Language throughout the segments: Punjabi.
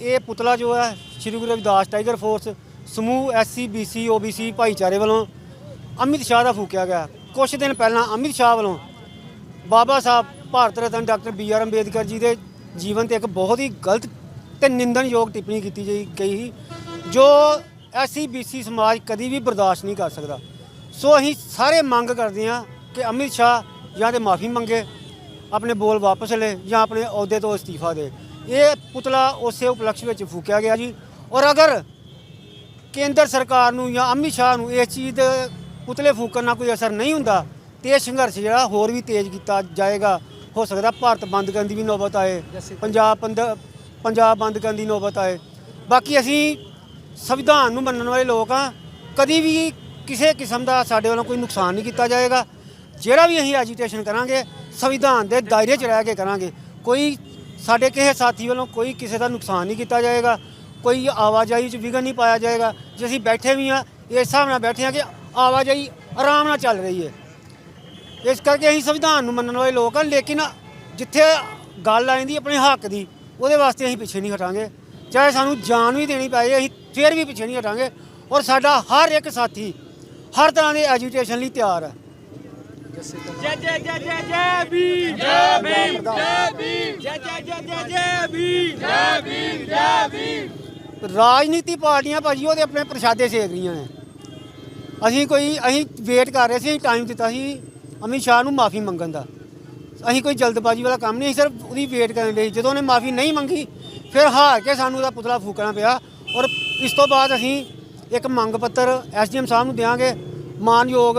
ਇਹ ਪੁਤਲਾ ਜੋ ਹੈ ਸ਼੍ਰੀ ਗੁਰੂ ਰਵਿਦਾਸ ਟਾਈਗਰ ਫੋਰਸ ਸਮੂਹ ਐਸਸੀ ਬੀਸੀ ਓਬੀਸੀ ਭਾਈਚਾਰੇ ਵੱਲੋਂ ਅਮਿਤ ਸ਼ਾਹ ਦਾ ਫੂਕਿਆ ਗਿਆ। ਕੁਝ ਦਿਨ ਪਹਿਲਾਂ ਅਮਿਤ ਸ਼ਾਹ ਵੱਲੋਂ Baba Sahib Bharat Ratna doctor B R Ambedkar ji ਦੇ ਜੀਵਨ ਤੇ ਇੱਕ ਬਹੁਤ ਹੀ ਗਲਤ ਤੇ ਨਿੰਦਣਯੋਗ ਟਿੱਪਣੀ ਕੀਤੀ ਜੀ ਗਈ ਸੀ, ਜੋ ਐਸਸੀ ਬੀਸੀ ਸਮਾਜ ਕਦੀ ਵੀ ਬਰਦਾਸ਼ਤ ਨਹੀਂ ਕਰ ਸਕਦਾ। ਸੋ ਅਸੀਂ ਸਾਰੇ ਮੰਗ ਕਰਦੇ ਹਾਂ ਕਿ ਅਮਿਤ ਸ਼ਾਹ ਜਾਂ ਤੇ ਮਾਫੀ ਮੰਗੇ ਆਪਣੇ ਬੋਲ ਵਾਪਸ ਲੈ ਜਾਂ ਆਪਣੇ ਅਹੁਦੇ ਤੋਂ ਅਸਤੀਫਾ ਦੇ। ਇਹ ਪੁਤਲਾ ਉਸੇ ਉਪਲਕਸ਼ ਵਿੱਚ ਫੂਕਿਆ ਗਿਆ ਜੀ। ਔਰ ਅਗਰ ਕੇਂਦਰ ਸਰਕਾਰ ਨੂੰ ਜਾਂ ਅਮਿਤ ਸ਼ਾਹ ਨੂੰ ਇਸ ਚੀਜ਼ ਦੇ ਪੁਤਲੇ ਫੂਕਣ ਨਾਲ ਕੋਈ ਅਸਰ ਨਹੀਂ ਹੁੰਦਾ, ਤੇ ਇਹ ਸੰਘਰਸ਼ ਜਿਹੜਾ ਹੋਰ ਵੀ ਤੇਜ਼ ਕੀਤਾ ਜਾਏਗਾ, ਹੋ ਸਕਦਾ ਭਾਰਤ ਬੰਦ ਕਰਨ ਦੀ ਵੀ ਨੌਬਤ ਆਏ, ਪੰਜਾਬ ਬੰਦ ਪੰਜਾਬ ਬੰਦ ਕਰਨ ਦੀ ਨੌਬਤ ਆਏ। ਬਾਕੀ ਅਸੀਂ ਸੰਵਿਧਾਨ ਨੂੰ ਮੰਨਣ ਵਾਲੇ ਲੋਕ ਆ ਕਦੀ ਵੀ ਕਿਸੇ ਕਿਸਮ ਦਾ ਸਾਡੇ ਵੱਲੋਂ ਕੋਈ ਨੁਕਸਾਨ ਨਹੀਂ ਕੀਤਾ ਜਾਏਗਾ। ਜਿਹੜਾ ਵੀ ਅਸੀਂ ਐਜੀਟੇਸ਼ਨ ਕਰਾਂਗੇ, ਸੰਵਿਧਾਨ ਦੇ ਦਾਇਰੇ 'ਚ ਰਹਿ ਕੇ ਕਰਾਂਗੇ। ਕੋਈ ਸਾਡੇ ਕਿਸੇ ਸਾਥੀ ਵੱਲੋਂ ਕੋਈ ਕਿਸੇ ਦਾ ਨੁਕਸਾਨ ਨਹੀਂ ਕੀਤਾ ਜਾਏਗਾ, ਕੋਈ ਆਵਾਜਾਈ 'ਚ ਵਿਘਨ ਨਹੀਂ ਪਾਇਆ ਜਾਏਗਾ, ਜੇ ਅਸੀਂ ਬੈਠੇ ਵੀ ਆ ਇਸ ਹਿਸਾਬ ਨਾਲ ਬੈਠੇ ਆ ਕਿ ਆਵਾਜਾਈ ਆਰਾਮ ਨਾਲ ਚੱਲ ਰਹੀ ਹੈ। ਇਸ ਕਰਕੇ ਅਸੀਂ ਸੰਵਿਧਾਨ ਨੂੰ ਮੰਨਣ ਵਾਲੇ ਲੋਕ ਹਾਂ, ਲੇਕਿਨ ਜਿੱਥੇ ਗੱਲ ਆ ਜਾਂਦੀ ਆਪਣੇ ਹੱਕ ਦੀ, ਉਹਦੇ ਵਾਸਤੇ ਅਸੀਂ ਪਿੱਛੇ ਨਹੀਂ ਹਟਾਂਗੇ। ਚਾਹੇ ਸਾਨੂੰ ਜਾਨ ਵੀ ਦੇਣੀ ਪਏ ਅਸੀਂ ਫੇਰ ਵੀ ਪਿੱਛੇ ਨਹੀਂ ਹਟਾਂਗੇ। ਔਰ ਸਾਡਾ ਹਰ ਇੱਕ ਸਾਥੀ ਹਰ ਤਰ੍ਹਾਂ ਦੇ ਐਜੂਟੇਸ਼ਨ ਲਈ ਤਿਆਰ ਹੈ। ਜੈ ਜੈ ਜੈ ਜੈ ਜੈ ਭੀਮ ਜੈ ਭੀਮ ਜੈ ਭੀਮ ਜੈ ਜੈ ਜੈ ਜੈ ਜੈ ਰਾਜਨੀਤੀ ਪਾਰਟੀਆਂ ਭਾਜੀ, ਉਹਦੇ ਆਪਣੇ ਪ੍ਰਸ਼ਾਦੇ ਸੇਕ ਰਹੀਆਂ ਨੇ। ਅਸੀਂ ਕੋਈ, ਅਸੀਂ ਵੇਟ ਕਰ ਰਹੇ ਸੀ ਟਾਈਮ ਦਿੱਤਾ ਸੀ, ਅਮਿਤ ਸ਼ਾਹ ਨੂੰ ਮਾਫੀ ਮੰਗਣ ਦਾ। ਅਸੀਂ ਕੋਈ ਜਲਦਬਾਜ਼ੀ ਵਾਲਾ ਕੰਮ ਨਹੀਂ ਸਿਰਫ ਉਹਦੀ ਵੇਟ ਕਰਨ ਲਈ। ਜਦੋਂ ਉਹਨੇ ਮਾਫੀ ਨਹੀਂ ਮੰਗੀ, ਫਿਰ ਹਾਰ ਕੇ ਸਾਨੂੰ ਉਹਦਾ ਪੁਤਲਾ ਫੂਕਣਾ ਪਿਆ। ਔਰ ਇਸ ਤੋਂ ਬਾਅਦ ਅਸੀਂ ਇੱਕ ਮੰਗ ਪੱਤਰ ਐਸਡੀਐਮ ਸਾਹਿਬ ਨੂੰ ਦੇਵਾਂਗੇ ਮਾਨਯੋਗ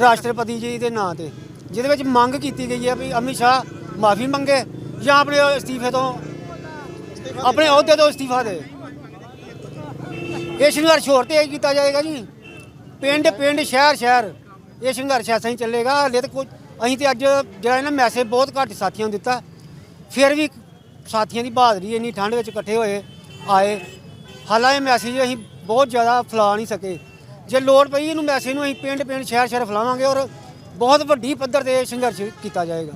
ਰਾਸ਼ਟਰਪਤੀ ਜੀ ਦੇ ਨਾਂ ਤੇ, ਜਿਹਦੇ ਵਿੱਚ ਮੰਗ ਕੀਤੀ ਗਈ ਹੈ ਵੀ ਅਮਿਤ ਸ਼ਾਹ ਮਾਫੀ ਮੰਗੇ। ਜਾਂ ਆਪਣੇ ਅਸਤੀਫੇ ਤੋਂ? ਆਪਣੇ ਅਹੁਦੇ ਤੋਂ ਅਸਤੀਫਾ ਦੇ। ਇਹ ਸੰਘਰਸ਼ ਹੋਰ 'ਤੇ ਕੀਤਾ ਜਾਏਗਾ ਜੀ। ਪਿੰਡ ਪਿੰਡ, ਸ਼ਹਿਰ ਸ਼ਹਿਰ। ਇਹ ਸੰਘਰਸ਼ ਐਸਾ ਹੀ ਚੱਲੇਗਾ। ਹਲੇ ਤਾਂ ਕੁਝ ਅਸੀਂ ਤੇ ਅੱਜ ਜਿਹੜਾ ਇਹਨਾਂ ਮੈਸੇਜ ਬਹੁਤ ਘੱਟ ਸਾਥੀਆਂ ਨੂੰ ਦਿੱਤਾ। ਫਿਰ ਵੀ ਸਾਥੀਆਂ ਦੀ ਬਹਾਦਰੀ ਇੰਨੀ ਠੰਡ ਵਿੱਚ ਇਕੱਠੇ ਹੋਏ, ਆਏ। ਹਾਲਾਂਕਿ ਮੈਸੇਜ ਅਸੀਂ ਬਹੁਤ ਜ਼ਿਆਦਾ ਫੈਲਾ ਨਹੀਂ ਸਕੇ। ਜੇ ਲੋੜ ਪਈ ਇਹਨੂੰ ਮੈਸੇਜ ਨੂੰ ਅਸੀਂ ਪਿੰਡ ਪਿੰਡ, ਸ਼ਹਿਰ ਸ਼ਹਿਰ ਫੈਲਾਵਾਂਗੇ ਔਰ ਬਹੁਤ ਵੱਡੀ ਪੱਧਰ ਤੇ ਇਹ ਸੰਘਰਸ਼ ਕੀਤਾ ਜਾਏਗਾ।